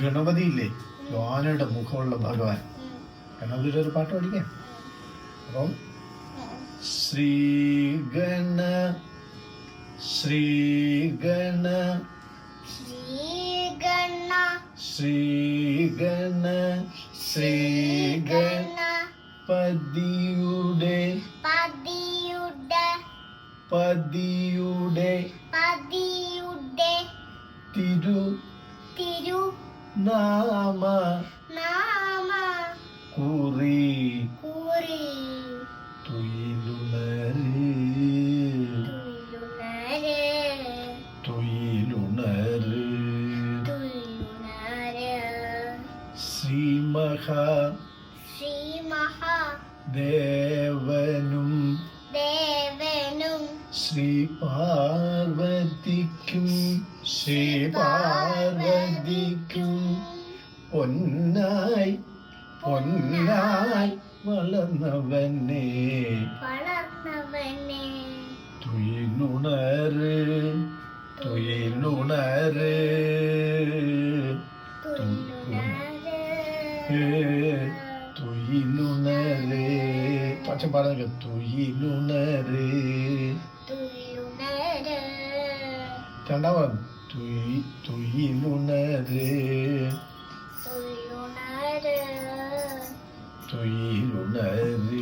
ഗണപതി ഇല്ലേ ആനയുടെ മുഖമുള്ള ഭഗവാൻ. ഗണപതിയുടെ ഒരു പാട്ട് പഠിക്കാം. അപ്പം ശ്രീഗണ ശ്രീ ഗണ ശ്രീഗണ ശ്രീഗണ പതിയുടെ പതിയുടെ പതിയുടെ പതിയുടെ തിരു തിരു നാമ നാമ കുറി കുറി തുയിലുണര്. തുയിലുണര്. തുയിലുണര്. തുയിലുണര്. ശ്രീമഹ ശ്രീമഹ ദേവനും ദേവനും ശ്രീ പാർവതിക്കും ശ്രീ പാർവതിക്കും പൊന്നായി പൊന്നായി വളർന്നവനെ. വളർന്നവനെ. തുയിലുണര് തുയിലുണര്. തുയിലുണര്. തുയിലുണര്. രണ്ടാമത് തുയി തുയിലുണര്. തുയിലുണര് തുയിലുണര്